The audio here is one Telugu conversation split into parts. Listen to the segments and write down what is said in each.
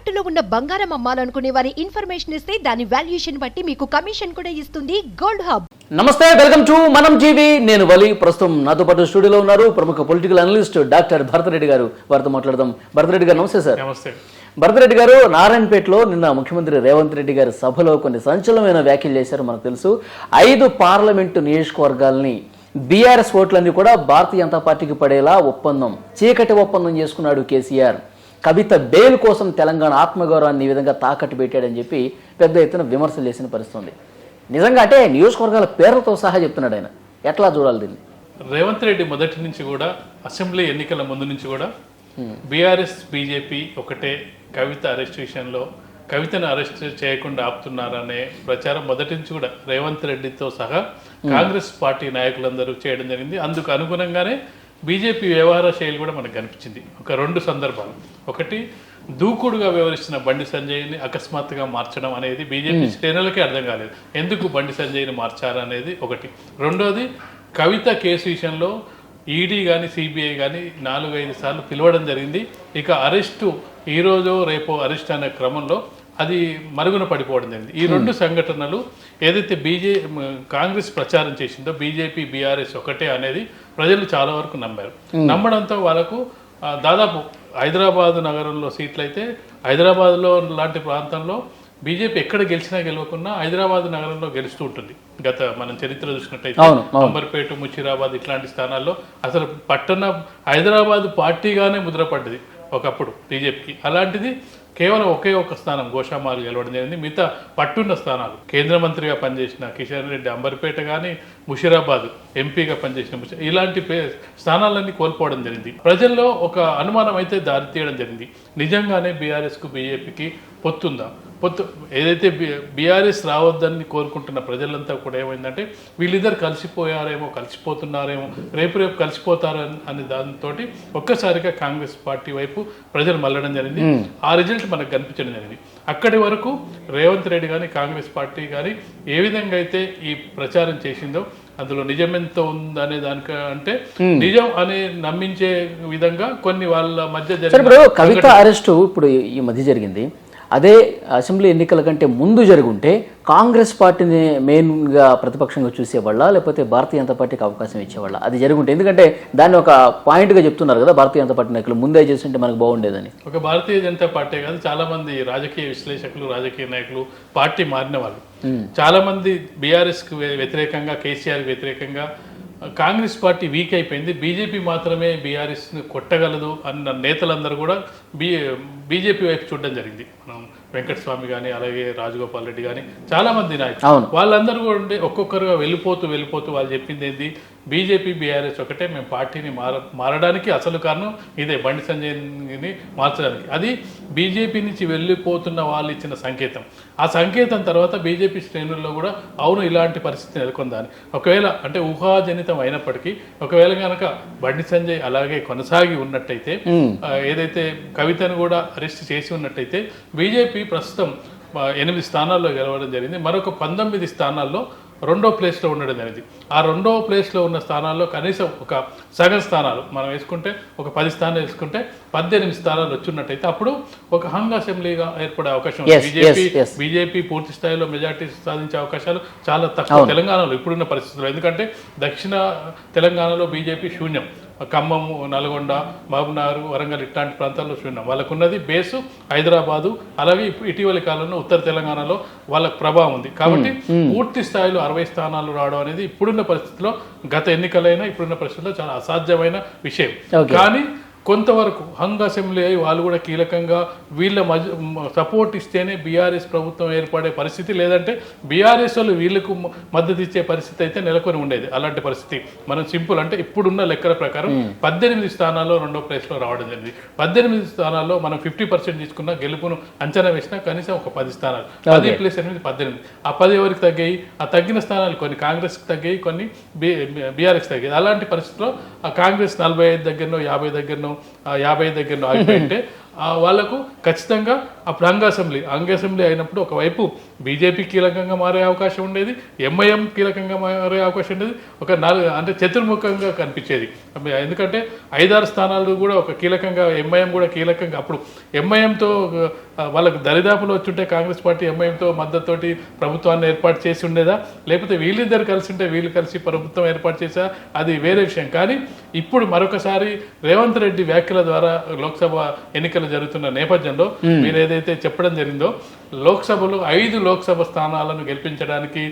తాకట్టులో ఉన్న బంగారం అమ్మాలనుకునే వారి ఇన్ఫర్మేషన్ ఇస్తే దాని వాల్యుయేషన్ బట్టి మీకు కమిషన్ కూడా ఇస్తుంది గోల్డ్ హబ్. నమస్తే వెల్కమ్ టు మనం టీవీ. నేను వలి. ప్రస్తుతం నాతో పాటు స్టూడియోలో ఉన్నారు ప్రముఖ పొలిటికల్ అనలిస్ట్ డాక్టర్ భరతరెడ్డి గారు. వారితో మాట్లాడదాం. భరతరెడ్డి గారు నమస్తే సార్. నమస్తే. భరతరెడ్డి గారు నారాయణపేటలో నిన్న ముఖ్యమంత్రి రేవంత్ రెడ్డి గారి సభలో కొన్ని సంచలనమైన వ్యాఖ్యలు చేశారు మనకు తెలుసు. ఐదు పార్లమెంటు నియోజకవర్గాల్ని బీఆర్ఎస్ ఓట్లన్నీ కూడా భారతీయ జనతా పార్టీకి పడేలా ఒప్పందం చీకటి ఒప్పందం చేసుకున్నాడు కేసీఆర్. కవిత బెయిల్ కోసం తెలంగాణ ఆత్మగౌరవాన్ని ఈ విధంగా తాకట్టు పెట్టాడని చెప్పి పెద్ద ఎత్తున విమర్శలు చేసిన పరిస్థితి ఉంది నిజంగా అంటే నియోజకవర్గాల పేర్లతో సహా చెప్తున్నాడు ఆయన. ఎట్లా చూడాలి దీన్ని? రేవంత్ రెడ్డి మొదటి నుంచి కూడా అసెంబ్లీ ఎన్నికల ముందు నుంచి కూడా బీఆర్ఎస్ బీజేపీ ఒకటే కవిత అరెస్ట్ విషయంలో కవితను అరెస్ట్ చేయకుండా ఆపుతున్నారనే ప్రచారం మొదటి నుంచి కూడా రేవంత్ రెడ్డితో సహా కాంగ్రెస్ పార్టీ నాయకులందరూ చేయడం జరిగింది. అందుకు అనుగుణంగానే బీజేపీ వ్యవహార శైలి కూడా మనకు కనిపించింది. ఒక రెండు సందర్భాలు. ఒకటి దూకుడుగా వ్యవహరిస్తున్న బండి సంజయ్ని అకస్మాత్తుగా మార్చడం అనేది బీజేపీ శ్రేణులకే అర్థం కాలేదు. ఎందుకు బండి సంజయ్ని మార్చారనేది ఒకటి. రెండోది కవిత కేసు విషయంలో ఈడీ కానీ సిబిఐ కానీ నాలుగు ఐదు సార్లు పిలవడం జరిగింది. ఇక అరెస్టు ఈరోజు రేపు అరెస్ట్ అనే క్రమంలో అది మరుగున పడిపోవడం జరిగింది. ఈ రెండు సంఘటనలు ఏదైతే బీజే కాంగ్రెస్ ప్రచారం చేసిందో బీజేపీ బీఆర్ఎస్ ఒకటే అనేది ప్రజలు చాలా వరకు నమ్మారు. నమ్మడంతో వాళ్ళకు దాదాపు హైదరాబాద్ నగరంలో సీట్లు అయితే హైదరాబాద్లో లాంటి ప్రాంతంలో బీజేపీ ఎక్కడ గెలిచినా గెలవకున్నా హైదరాబాద్ నగరంలో గెలుస్తూ ఉంటుంది. గత మనం చరిత్ర చూసినట్టయితే. అంబర్పేట ముషిరాబాద్ ఇట్లాంటి స్థానాల్లో అసలు పట్టణ హైదరాబాద్ పార్టీగానే ముద్రపడ్డది ఒకప్పుడు బీజేపీకి. అలాంటిది కేవలం ఒకే ఒక స్థానం గోషామాలు గెలవడం జరిగింది. మిగతా పట్టున్న స్థానాలు. కేంద్ర మంత్రిగా పనిచేసిన కిషన్ రెడ్డి అంబర్పేట కానీ ముషిరాబాద్ ఎంపీగా పనిచేసిన ఇలాంటి స్థానాలన్నీ కోల్పోవడం జరిగింది. ప్రజల్లో ఒక అనుమానం అయితే దారి తీయడం జరిగింది. నిజంగానే బీఆర్ఎస్కు బీజేపీకి పొత్తుందా? పొత్తు ఏదైతే బీఆర్ఎస్ రావద్దని కోరుకుంటున్న ప్రజలంతా కూడా ఏమైందంటే వీళ్ళిద్దరు కలిసిపోయారేమో కలిసిపోతున్నారేమో రేపు రేపు కలిసిపోతారు అనే దాంతో ఒక్కసారిగా కాంగ్రెస్ పార్టీ వైపు ప్రజలు మళ్ళడం జరిగింది. ఆ రిజల్ట్ మనకు కనిపించడం జరిగింది. అక్కడి వరకు రేవంత్ రెడ్డి కానీ కాంగ్రెస్ పార్టీ కానీ ఏ విధంగా అయితే ఈ ప్రచారం చేసిందో అందులో నిజం ఎంత ఉందనే దానికి అంటే నిజం అని నమ్మించే విధంగా కొన్ని వాళ్ళ మధ్య ఇప్పుడు కవిత అరెస్టు ఇప్పుడు ఈ మధ్య జరిగింది. అదే అసెంబ్లీ ఎన్నికల కంటే ముందు జరుగుంటే కాంగ్రెస్ పార్టీని మెయిన్గా ప్రతిపక్షంగా చూసేవాళ్ళ? లేకపోతే భారతీయ జనతా పార్టీకి అవకాశం ఇచ్చేవాళ్ళ? అది జరుగుంటే. ఎందుకంటే దాన్ని ఒక పాయింట్గా చెప్తున్నారు కదా భారతీయ జనతా పార్టీ నాయకులు. ముందే చేస్తుంటే మనకు బాగుండేదని. ఒక భారతీయ జనతా పార్టీ కాదు చాలా మంది రాజకీయ విశ్లేషకులు రాజకీయ నాయకులు పార్టీ మారిన వాళ్ళు. చాలా మంది బీఆర్ఎస్కు వ్యతిరేకంగా కేసీఆర్కి వ్యతిరేకంగా కాంగ్రెస్ పార్టీ వీక్ అయిపోయింది. బీజేపీ మాత్రమే బీఆర్ఎస్ని కొట్టగలదు అన్న నేతలందరూ కూడా బీ బీజేపీ వైపు చూడడం జరిగింది. మనం వెంకటస్వామి కానీ అలాగే రాజగోపాల్ రెడ్డి కానీ చాలా మంది నాయకులు. వాళ్ళందరూ కూడా ఒక్కొక్కరుగా వెళ్ళిపోతూ వెళ్ళిపోతూ వాళ్ళు చెప్పింది ఏంది? బీజేపీ బీఆర్ఎస్ ఒకటే మేము పార్టీని మార మారడానికి అసలు కారణం ఇదే బండి సంజయ్ని మార్చడానికి. అది బీజేపీ నుంచి వెళ్ళిపోతున్న వాళ్ళు ఇచ్చిన సంకేతం. ఆ సంకేతం తర్వాత బీజేపీ శ్రేణుల్లో కూడా అవును ఇలాంటి పరిస్థితి నెలకొందని. ఒకవేళ అంటే ఊహాజనితం అయినప్పటికీ ఒకవేళ కనుక బండి సంజయ్ అలాగే కొనసాగి ఉన్నట్టయితే ఏదైతే కవితను కూడా అరెస్ట్ చేసి ఉన్నట్టయితే బీజేపీ ప్రస్తుతం ఎనిమిది స్థానాల్లో గెలవడం జరిగింది. మరొక పంతొమ్మిది స్థానాల్లో రెండో ప్లేస్లో ఉండడం జరిగింది. ఆ రెండో ప్లేస్లో ఉన్న స్థానాల్లో కనీసం ఒక సగం స్థానాలు మనం వేసుకుంటే ఒక పది స్థానాలు వేసుకుంటే పద్దెనిమిది స్థానాలు వచ్చినట్టయితే అప్పుడు ఒక హంగ్ అసెంబ్లీగా ఏర్పడే అవకాశం బీజేపీ. బీజేపీ పూర్తి స్థాయిలో మెజార్టీ సాధించే అవకాశాలు చాలా తక్కువ తెలంగాణలో ఇప్పుడున్న పరిస్థితుల్లో. ఎందుకంటే దక్షిణ తెలంగాణలో బీజేపీ శూన్యం. ఖమ్మం నల్గొండ మహబూబ్నగర్ వరంగల్ ఇట్లాంటి ప్రాంతాల్లో శూన్యం వాళ్ళకున్నది బేసు హైదరాబాదు అలాగే ఇటీవలి కాలంలో ఉత్తర తెలంగాణలో వాళ్ళకు ప్రభావం ఉంది. కాబట్టి పూర్తి స్థాయిలో అరవై స్థానాలు రావడం అనేది ఇప్పుడున్న పరిస్థితిలో గత ఎన్నికలైనా ఇప్పుడున్న పరిస్థితిలో చాలా అసాధ్యమైన విషయం. కానీ కొంతవరకు హంగ్ అసెంబ్లీ అయి వాళ్ళు కూడా కీలకంగా వీళ్ళ సపోర్ట్ ఇస్తేనే బీఆర్ఎస్ ప్రభుత్వం ఏర్పడే పరిస్థితి లేదంటే బీఆర్ఎస్ వాళ్ళు వీళ్ళకు మద్దతు ఇచ్చే పరిస్థితి అయితే నెలకొని ఉండేది అలాంటి పరిస్థితి. మనం సింపుల్ అంటే ఇప్పుడున్న లెక్కల ప్రకారం పద్దెనిమిది స్థానాల్లో రెండో ప్లేస్లో రావడం జరిగింది. పద్దెనిమిది స్థానాల్లో మనం ఫిఫ్టీ పర్సెంట్ తీసుకున్న గెలుపును అంచనా వేసినా కనీసం ఒక పది స్థానాలు. పది ప్లస్ ఎనిమిది పద్దెనిమిది. ఆ పది ఎవరికి తగ్గాయి? ఆ తగ్గిన స్థానాలు కొన్ని కాంగ్రెస్కి తగ్గాయి కొన్ని బీఆర్ఎస్ తగ్గాయి. అలాంటి పరిస్థితిలో ఆ కాంగ్రెస్ నలభై ఐదు దగ్గరనో యాభై దగ్గరనో యాభై దగ్గర ఆగిపోయింటే వాళ్ళకు వాళ్ళకు ఖచ్చితంగా అప్పుడు అంగ అసెంబ్లీ అంగ అసెంబ్లీ అయినప్పుడు ఒకవైపు బీజేపీ కీలకంగా మారే అవకాశం ఉండేది ఎంఐఎం కీలకంగా మారే అవకాశం ఉండేది ఒక నాలుగు అంటే చతుర్ముఖంగా కనిపించేది. ఎందుకంటే ఐదారు స్థానాలు కూడా ఒక కీలకంగా ఎంఐఎం కూడా కీలకంగా అప్పుడు ఎంఐఎంతో వాళ్ళకు దరిదాపులు వచ్చుంటే కాంగ్రెస్ పార్టీ ఎంఐఎంతో మద్దతుతోటి ప్రభుత్వాన్ని ఏర్పాటు చేసి ఉండేదా? లేకపోతే వీళ్ళిద్దరు కలిసి ఉంటే వీళ్ళు కలిసి ప్రభుత్వం ఏర్పాటు చేసా? అది వేరే విషయం. కానీ ఇప్పుడు మరొకసారి రేవంత్ రెడ్డి వ్యాఖ్యల ద్వారా లోక్సభ ఎన్నికల జరుగుతున్న నేపథ్యంలో మీరు ఏదైతే చెప్పడం జరిగిందో లోక్సభలో ఐదు లోక్సభ స్థానాలను గెలిపించడానికి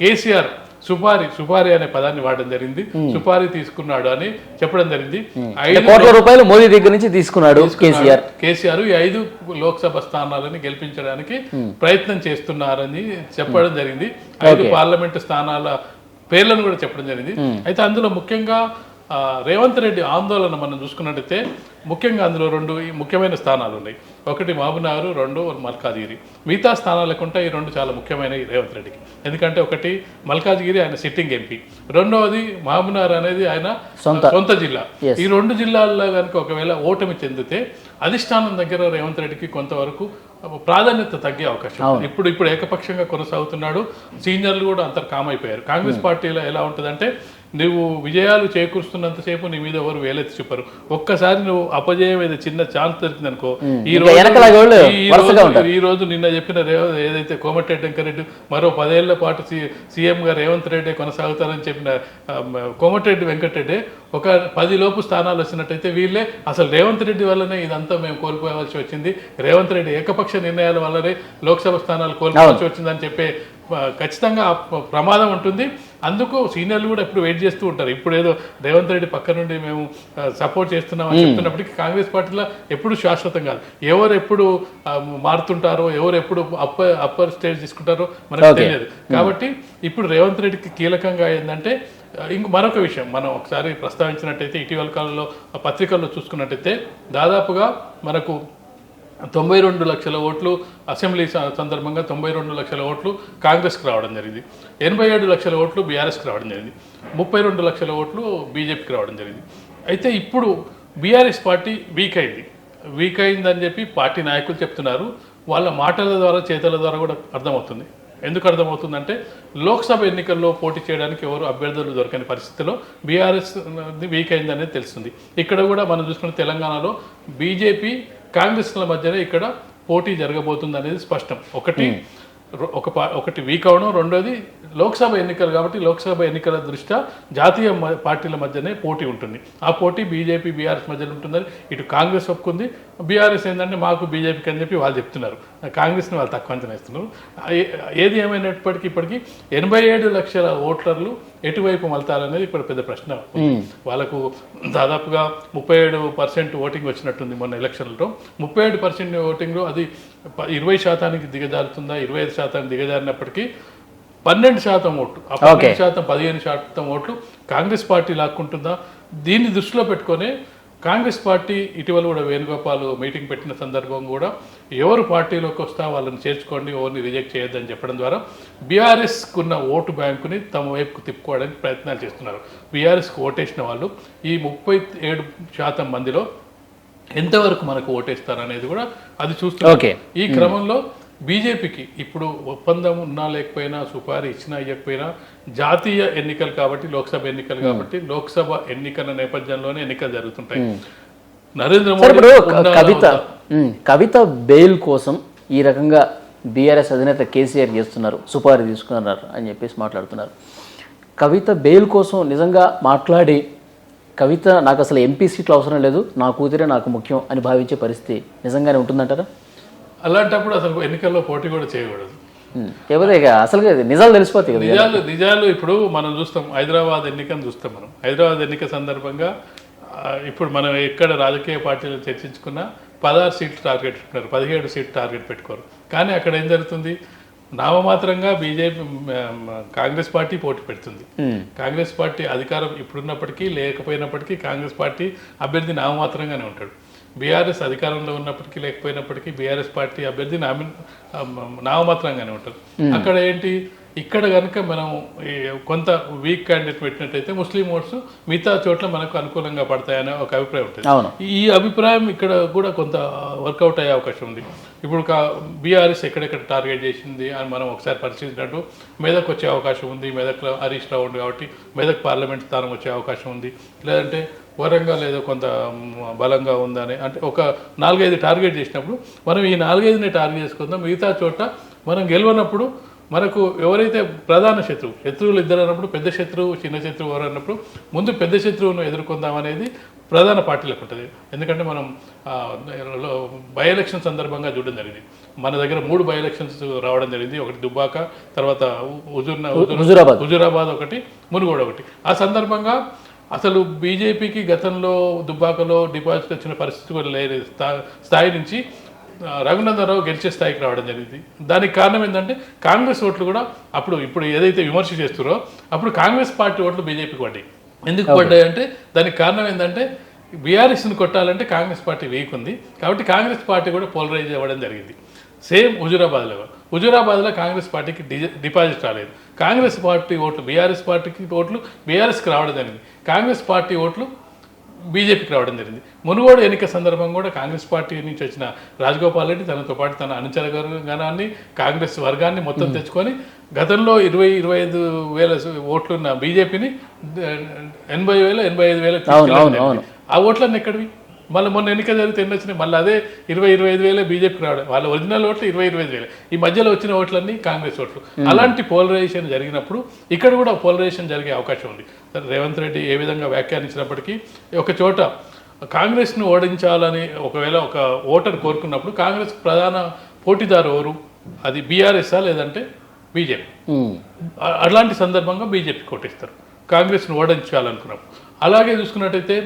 కేసీఆర్ సుపారి సుపారి అనే పదాన్ని వాడడం జరిగింది. సుపారి తీసుకున్నాడు అని చెప్పడం జరిగింది. ఐదు కోట్ల రూపాయలు మోదీ దగ్గర నుంచి తీసుకున్నాడు కేసీఆర్. కేసీఆర్ ఈ ఐదు లోక్సభ స్థానాలని గెలిపించడానికి ప్రయత్నం చేస్తున్నారని చెప్పడం జరిగింది. ఐదు పార్లమెంటు స్థానాల పేర్లను కూడా చెప్పడం జరిగింది. అయితే అందులో ముఖ్యంగా రేవంత్ రెడ్డి ఆందోళన మనం చూసుకున్నట్టయితే ముఖ్యంగా అందులో రెండు ఈ ముఖ్యమైన స్థానాలు ఉన్నాయి. ఒకటి మహబూబ్నగర్ రెండు మల్కాజ్గిరి. మిగతా స్థానాలకు ఉంటాయి ఈ రెండు చాలా ముఖ్యమైనవి రేవంత్ రెడ్డికి. ఎందుకంటే ఒకటి మల్కాజ్గిరి ఆయన సిట్టింగ్ ఎంపీ. రెండవది మహబూబ్నగర్ అనేది ఆయన సొంత. జిల్లా. ఈ రెండు జిల్లాల్లో కనుక ఒకవేళ ఓటమి చెందితే అధిష్టానం దగ్గర రేవంత్ రెడ్డికి కొంతవరకు ప్రాధాన్యత తగ్గే అవకాశం. ఇప్పుడు ఇప్పుడు ఏకపక్షంగా కొనసాగుతున్నాడు. సీనియర్లు కూడా అంతర్ కామ్ అయిపోయారు కాంగ్రెస్ పార్టీలో ఎలా ఉంటుందంటే నువ్వు విజయాలు చేకూరుస్తున్నంతసేపు నీ మీద ఎవరు వేలెత్తి చూపరు ఒక్కసారి నువ్వు అపజయం ఏదో చిన్న ఛాన్స్ వెనకలాగే వాళ్ళు ఈ రోజు ఈ రోజు నిన్న చెప్పిన రేవ- ఏదైతే కోమటిరెడ్డి వెంకరెడ్డి మరో పదేళ్ళ పాటు సి- సీఎం గా రేవంత్ రెడ్డి కొనసాగుతారని చెప్పిన కోమటిరెడ్డి వెంకటరెడ్డి ఒక పది లోపు స్థానాలు వచ్చినట్టయితే వీళ్ళే అసలు రేవంత్ రెడ్డి వల్లనే ఇదంతా మేము కోల్పోవాల్సి వచ్చింది. రేవంత్ రెడ్డి ఏకపక్ష నిర్ణయాల వల్లనే లోక్సభ స్థానాలు కోల్పోవాల్సి వచ్చిందని చెప్పే ఖచ్చితంగా ప్రమాదం ఉంటుంది. అందుకు సీనియర్లు కూడా ఎప్పుడు వెయిట్ చేస్తూ ఉంటారు. ఇప్పుడు ఏదో రేవంత్ రెడ్డి పక్క నుండి మేము సపోర్ట్ చేస్తున్నాం అని చెప్తున్నప్పటికీ కాంగ్రెస్ పార్టీలో ఎప్పుడు శాశ్వతం కాదు. ఎవరు ఎప్పుడు మారుతుంటారో ఎవరు ఎప్పుడు అప్పర్ అప్పర్ స్టేజ్ తీసుకుంటారో మనకు తెలియదు. కాబట్టి ఇప్పుడు రేవంత్ రెడ్డికి కీలకంగా ఏంటంటే ఇంక మరొక విషయం. మనం ఒకసారి ప్రస్తావించినట్టయితే ఇటీవల కాలంలో పత్రికల్లో చూసుకున్నట్టయితే దాదాపుగా మనకు తొంభై రెండు లక్షల ఓట్లు అసెంబ్లీ స- సందర్భంగా తొంభై రెండు లక్షల ఓట్లు కాంగ్రెస్కి రావడం జరిగింది. ఎనభై ఏడు లక్షల ఓట్లు బీఆర్ఎస్కి రావడం జరిగింది. ముప్పై రెండు లక్షల ఓట్లు బీజేపీకి రావడం జరిగింది. అయితే ఇప్పుడు బీఆర్ఎస్ పార్టీ వీక్ అయింది. వీక్ అయిందని చెప్పి పార్టీ నాయకులు చెప్తున్నారు. వాళ్ళ మాటల ద్వారా చేతల ద్వారా కూడా అర్థమవుతుంది. ఎందుకు అర్థమవుతుందంటే లోక్సభ ఎన్నికల్లో పోటీ చేయడానికి ఎవరు అభ్యర్థులు దొరకని పరిస్థితిలో బీఆర్ఎస్ వీక్ అయిందనేది తెలుస్తుంది. ఇక్కడ కూడా మనం చూసుకున్న తెలంగాణలో బీజేపీ కాంగ్రెస్ల మధ్యనే ఇక్కడ పోటీ జరగబోతుంది అనేది స్పష్టం. ఒకటి ఒక పా- ఒకటి వీక్ అవడం రెండోది లోక్సభ ఎన్నికలు కాబట్టి లోక్సభ ఎన్నికల దృష్ట్యా జాతీయ పార్టీల మధ్యనే పోటీ ఉంటుంది. ఆ పోటీ బీజేపీ బీఆర్ఎస్ మధ్యలో ఉంటుందని ఇటు కాంగ్రెస్ ఒప్పుకుంది. బీఆర్ఎస్ ఏంటంటే మాకు బీజేపీకి అని చెప్పి వాళ్ళు చెప్తున్నారు. కాంగ్రెస్ని వాళ్ళు తక్కువ అంచనా ఇస్తున్నారు ఏది ఏమైనప్పటికీ ఇప్పటికీ ఎనభై ఏడు లక్షల ఓటర్లు ఎటువైపు మళ్తారనేది ఇప్పుడు పెద్ద ప్రశ్న. వాళ్ళకు దాదాపుగా ముప్పై ఏడు పర్సెంట్ ఓటింగ్ వచ్చినట్టుంది మొన్న ఎలక్షన్లో. ముప్పై ఏడు పర్సెంట్ ఓటింగ్లో అది ఇరవై శాతానికి దిగజారుతుందా ఇరవై ఐదు శాతానికి దిగజారినప్పటికీ పన్నెండు శాతం ఓట్లు ఆ పన్నెండు శాతం పదిహేను శాతం ఓట్లు కాంగ్రెస్ పార్టీ లాక్కుంటుందా? దీన్ని దృష్టిలో పెట్టుకొని కాంగ్రెస్ పార్టీ ఇటీవల కూడా వేణుగోపాల్ మీటింగ్ పెట్టిన సందర్భం కూడా ఎవరు పార్టీలోకి వస్తా వాళ్ళని చేర్చుకోండి ఎవరిని రిజెక్ట్ చేయొద్దని చెప్పడం ద్వారా బీఆర్ఎస్కు ఉన్న ఓటు బ్యాంకుని తమ వైపుకు తిప్పుకోవడానికి ప్రయత్నాలు చేస్తున్నారు బీఆర్ఎస్కి ఓటేసిన వాళ్ళు ఈ ముప్పై ఏడు శాతం మందిలో ఎంతవరకు మనకు ఓటేస్తారు అనేది కూడా అది చూస్తున్నారు. ఈ క్రమంలో బీజేపీకి ఇప్పుడు ఒప్పందం ఉన్నా లేకపోయినా సుపారీ ఇచ్చినా ఇవ్వకపోయినా జాతీయ ఎన్నికలు కాబట్టి లోక్సభ ఎన్నికలు కాబట్టి లోక్సభ ఎన్నికల నేపథ్యంలోనే ఎన్నికలు జరుగుతుంటాయి. నరేంద్ర మోడీ కవిత కవిత బెయిల్ కోసం ఈ రకంగా బీఆర్ఎస్ అధినేత కేసీఆర్ చేస్తున్నారు సుపారీ తీసుకున్నారు అని చెప్పేసి మాట్లాడుతున్నారు. కవిత బెయిల్ కోసం నిజంగా మాట్లాడి కవిత నాకు అసలు ఎంపీ సీట్లు అవసరం లేదు నా కూతురే నాకు ముఖ్యం అని భావించే పరిస్థితి నిజంగానే ఉంటుందంటారా? అలాంటప్పుడు అసలు ఎన్నికల్లో పోటీ కూడా చేయకూడదు. ఉమ్, లేకపోతే ఇక అసలు నిజాలు తెలిసిపోతాయి కదా నిజాలు నిజాలు ఇప్పుడు మనం చూస్తాం హైదరాబాద్ ఎన్నికను చూస్తాం మనం. హైదరాబాద్ ఎన్నిక సందర్భంగా ఇప్పుడు మనం ఎక్కడ రాజకీయ పార్టీలు చర్చించుకున్నా పదహారు సీట్లు టార్గెట్ పెట్టుకున్నారు పదిహేడు సీట్లు టార్గెట్ పెట్టుకోరు. కానీ అక్కడ ఏం జరుగుతుంది? నామమాత్రంగా బీజేపీ కాంగ్రెస్ పార్టీ పోటీ పెడుతుంది. కాంగ్రెస్ పార్టీ అధికారం ఇప్పుడున్నప్పటికీ లేకపోయినప్పటికీ కాంగ్రెస్ పార్టీ అభ్యర్థి నామమాత్రంగానే ఉంటాడు. బీఆర్ఎస్ అధికారంలో ఉన్నప్పటికీ లేకపోయినప్పటికీ బీఆర్ఎస్ పార్టీ అభ్యర్థి నామి నామమాత్రంగానే ఉంటారు. అక్కడ ఏంటి? ఇక్కడ కనుక మనం ఈ కొంత వీక్ క్యాండిడేట్ పెట్టినట్టయితే ముస్లిం ఓట్స్ మిగతా చోట్ల మనకు అనుకూలంగా పడతాయనే ఒక అభిప్రాయం ఉంటుంది. ఈ అభిప్రాయం ఇక్కడ కూడా కొంత వర్కౌట్ అయ్యే అవకాశం ఉంది. ఇప్పుడు బీఆర్ఎస్ ఎక్కడెక్కడ టార్గెట్ చేసింది అని మనం ఒకసారి పరిశీలించినట్టు మెదక్ వచ్చే అవకాశం ఉంది. మెదక్లో హరీష్ రావు కాబట్టి మెదక్ పార్లమెంట్ స్థానం వచ్చే అవకాశం ఉంది. లేదంటే వరంగల్ ఏదో కొంత బలంగా ఉందని అంటే ఒక నాలుగైదు టార్గెట్ చేసినప్పుడు మనం ఈ నాలుగైదుని టార్గెట్ చేసుకుందాం మిగతా చోట మనం గెలవనప్పుడు మనకు ఎవరైతే ప్రధాన శత్రువు శత్రువులు ఇద్దరు అన్నప్పుడు పెద్ద శత్రువు చిన్న శత్రువు ఎవరు అన్నప్పుడు ముందు పెద్ద శత్రువును ఎదుర్కొందాం అనేది ప్రధాన పార్టీలకు ఉంటుంది. ఎందుకంటే మనం బై ఎలక్షన్ సందర్భంగా చూడడం జరిగింది. మన దగ్గర మూడు బై ఎలక్షన్స్ రావడం జరిగింది. ఒకటి దుబ్బాక తర్వాత హుజూర్ హుజూరాబాద్. హుజూరాబాద్ ఒకటి మునుగోడు ఒకటి. ఆ సందర్భంగా అసలు బీజేపీకి గతంలో దుబ్బాకలో డిపాజిట్ వచ్చిన పరిస్థితి కూడా స్థా- స్థాయి నుంచి రఘునందనరావు గెలిచే స్థాయికి రావడం జరిగింది. దానికి కారణం ఏంటంటే కాంగ్రెస్ ఓట్లు కూడా అప్పుడు ఇప్పుడు ఏదైతే విమర్శ చేస్తున్నారో అప్పుడు కాంగ్రెస్ పార్టీ ఓట్లు బీజేపీకి పడ్డాయి. ఎందుకు పడ్డాయి అంటే దానికి కారణం ఏంటంటే బీఆర్ఎస్ని కొట్టాలంటే కాంగ్రెస్ పార్టీ వీక్ ఉంది కాబట్టి కాంగ్రెస్ పార్టీ కూడా పోలరైజ్ అవ్వడం జరిగింది. సేమ్ హుజూరాబాద్లో హుజూరాబాద్లో కాంగ్రెస్ పార్టీకి డిపాజిట్ రాలేదు. కాంగ్రెస్ పార్టీ ఓట్లు బీఆర్ఎస్ పార్టీకి ఓట్లు బీఆర్ఎస్కి రావడం జరిగింది. కాంగ్రెస్ పార్టీ ఓట్లు బీజేపీకి రావడం జరిగింది. మునుగోడు ఎన్నిక సందర్భం కూడా కాంగ్రెస్ పార్టీ నుంచి వచ్చిన రాజగోపాల్ రెడ్డి తనతో పాటు తన అనుచర గణాన్ని కాంగ్రెస్ వర్గాన్ని మొత్తం తెచ్చుకొని గతంలో ఇరవై ఇరవై ఐదు వేల ఓట్లున్న బీజేపీని ఎనభై వేల ఎనభై ఐదు వేల. ఆ ఓట్లన్నీ ఎక్కడివి? మళ్ళీ మొన్న ఎన్నిక జరిగితే ఎన్ని వచ్చినాయి? మళ్ళీ అదే ఇరవై ఇరవై ఐదు వేలే బీజేపీకి రావడం. వాళ్ళ ఒరిజినల్ ఓట్లు ఇరవై ఇరవై ఐదు వేలే. ఈ మధ్యలో వచ్చిన ఓట్లన్నీ కాంగ్రెస్ ఓట్లు. అలాంటి పోలరైజేషన్ జరిగినప్పుడు ఇక్కడ కూడా పోలరైజేషన్ జరిగే అవకాశం ఉంది. సరే, రేవంత్ రెడ్డి ఏ విధంగా వ్యాఖ్యానించినప్పటికీ ఒక చోట కాంగ్రెస్ను ఓడించాలని ఒకవేళ ఒక ఓటర్ కోరుకున్నప్పుడు కాంగ్రెస్ ప్రధాన పోటీదారు ఎవరు? అది బీఆర్ఎస్ఆ లేదంటే బీజేపీ? అలాంటి సందర్భంగా బీజేపీ కొట్టిస్తారు. కాంగ్రెస్ను ఓడించాలనుకున్నప్పుడు. అలాగే చూసుకున్నట్టయితే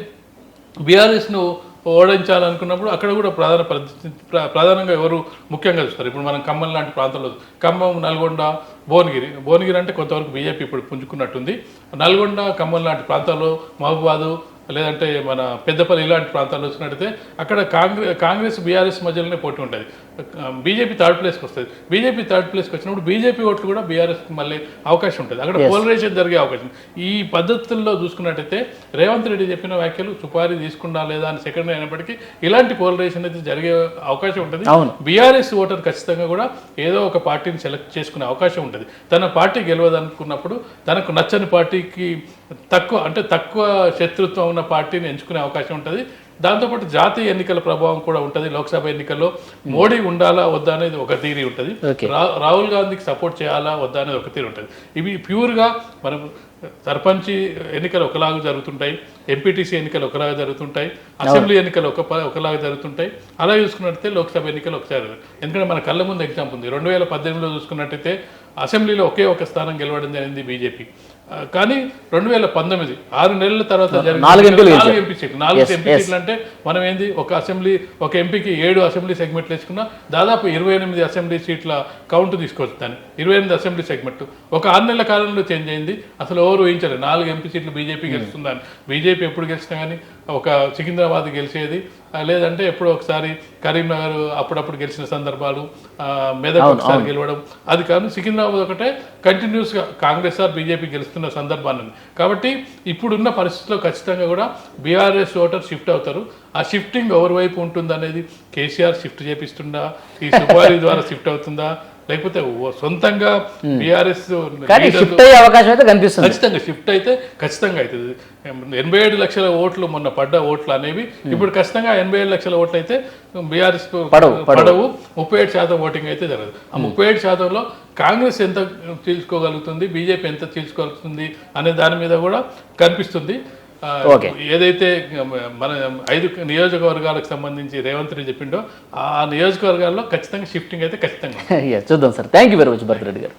బీఆర్ఎస్ను ఓడించాలనుకున్నప్పుడు అక్కడ కూడా ప్రధాన పరిస్థితి ప్ర- ప్రధానంగా ఎవరు ముఖ్యంగా చూస్తారు. ఇప్పుడు మనం ఖమ్మం లాంటి ప్రాంతంలో ఖమ్మం నల్గొండ భువనగిరి భువనగిరి అంటే కొంతవరకు బీజేపీ ఇప్పుడు పుంజుకున్నట్టుంది. నల్గొండ ఖమ్మం లాంటి ప్రాంతాల్లో మహబూబాదు లేదంటే మన పెద్దపల్లి ఇలాంటి ప్రాంతాల్లో వచ్చినట్టయితే అక్కడ కాంగ్రెస్ కాంగ్రెస్ బీఆర్ఎస్ మధ్యలోనే పోటీ ఉంటుంది బీజేపీ థర్డ్ ప్లేస్కి వస్తుంది. బీజేపీ థర్డ్ ప్లేస్కి వచ్చినప్పుడు బీజేపీ ఓట్లు కూడా బీఆర్ఎస్కి మళ్ళీ అవకాశం ఉంటుంది. అక్కడ పోలరైజేషన్ జరిగే అవకాశం. ఈ పద్ధతుల్లో చూసుకున్నట్టయితే రేవంత్ రెడ్డి చెప్పిన వ్యాఖ్యలు సుపారీ తీసుకున్నా లేదా అని సెకండ్ అయినప్పటికీ ఇలాంటి పోలరైజేషన్ అయితే జరిగే అవకాశం ఉంటుంది. బీఆర్ఎస్ ఓటర్ ఖచ్చితంగా కూడా ఏదో ఒక పార్టీని సెలెక్ట్ చేసుకునే అవకాశం ఉంటుంది. తన పార్టీ గెలవదనుకున్నప్పుడు తనకు నచ్చని పార్టీకి తక్కువ అంటే తక్కువ శత్రుత్వం ఉన్న పార్టీని ఎంచుకునే అవకాశం ఉంటుంది. దాంతోపాటు జాతీయ ఎన్నికల ప్రభావం కూడా ఉంటుంది లోక్సభ ఎన్నికల్లో. మోడీ ఉండాలా వద్దా అనేది ఒక థీరీ ఉంటుంది. రాహుల్ గాంధీకి సపోర్ట్ చేయాలా వద్దా అనేది ఒక తీరు ఉంటుంది. ఇవి ప్యూర్గా మనం సర్పంచ్ ఎన్నికలు ఒకలాగా జరుగుతుంటాయి ఎంపీటీసీ ఎన్నికలు ఒకలాగా జరుగుతుంటాయి అసెంబ్లీ ఎన్నికలు ఒక ఒకలాగా జరుగుతుంటాయి. అలా చూసుకున్నట్టయితే లోక్సభ ఎన్నికలు ఒకసారి. ఎందుకంటే మన కళ్ళ ముందు ఎగ్జాంపుల్ ఉంది. రెండు వేల పద్దెనిమిదిలో చూసుకున్నట్టయితే అసెంబ్లీలో ఒకే ఒక స్థానం గెలవడం జరిగింది బీజేపీ. కానీ రెండు వేల పంతొమ్మిది ఆరు నెలల తర్వాత నాలుగు. ఎంపీ సీట్లు నాలుగు ఎంపీ. సీట్లు అంటే మనం ఏంది ఒక అసెంబ్లీ ఒక ఎంపీకి ఏడు అసెంబ్లీ సెగ్మెంట్లు వేసుకున్నా దాదాపు ఇరవై ఎనిమిది అసెంబ్లీ సీట్ల కౌంట్ దాన్ని ఇరవై ఎనిమిది అసెంబ్లీ సెగ్మెంట్. ఒక ఆరు నెలల కాలంలో చేంజ్ అయింది. అసలు ఎవరు ఊహించలేదు. నాలుగు ఎంపీ సీట్లు బీజేపీ గెలుస్తుందని. బీజేపీ ఎప్పుడు గెలిచినా కానీ ఒక సికింద్రాబాద్ గెలిచేది. లేదంటే ఎప్పుడో ఒకసారి కరీంనగర్ అప్పుడప్పుడు గెలిచిన సందర్భాలు మెదక్ ఒకసారి గెలవడం. అది కాదు సికింద్రాబాద్ ఒకటే కంటిన్యూస్గా కాంగ్రెస్ ఆర్ బీజేపీ గెలుస్తున్న సందర్భాన్ని కాబట్టి ఇప్పుడున్న పరిస్థితుల్లో ఖచ్చితంగా కూడా బీఆర్ఎస్ ఓటర్ షిఫ్ట్ అవుతారు. ఆ షిఫ్టింగ్ ఎవరి వైపు ఉంటుంది అనేది కేసీఆర్ షిఫ్ట్ చేపిస్తుందా? ఈ సుపారీ ద్వారా షిఫ్ట్ అవుతుందా? లేకపోతే సొంతంగా బీఆర్ఎస్ షిఫ్ట్ అయ్యే అవకాశం అయితే కనిపిస్తుంది. ఖచ్చితంగా షిఫ్ట్ అయితే ఖచ్చితంగా అవుతుంది. ఎనభై ఏడు లక్షల ఓట్లు మొన్న పడ్డ ఓట్లు అనేవి ఇప్పుడు ఖచ్చితంగా ఎనభై ఏడు లక్షల ఓట్లు అయితే బీఆర్ఎస్ పడవు, ముప్పై ఏడు శాతం ఓటింగ్ అయితే జరగదు. ఆ ముప్పై ఏడు శాతంలో కాంగ్రెస్ ఎంత తీసుకోగలుగుతుంది బీజేపీ ఎంత తీసుకోగలుగుతుంది అనే దాని మీద కూడా కనిపిస్తుంది. ఓకే. ఏదైతే మన ఐదు నియోజకవర్గాలకు సంబంధించి రేవంత్ రెడ్డి చెప్పిండో ఆ నియోజకవర్గాల్లో ఖచ్చితంగా షిఫ్టింగ్ అయితే ఖచ్చితంగా. చూద్దాం sir thank you very much Bharat Reddy garu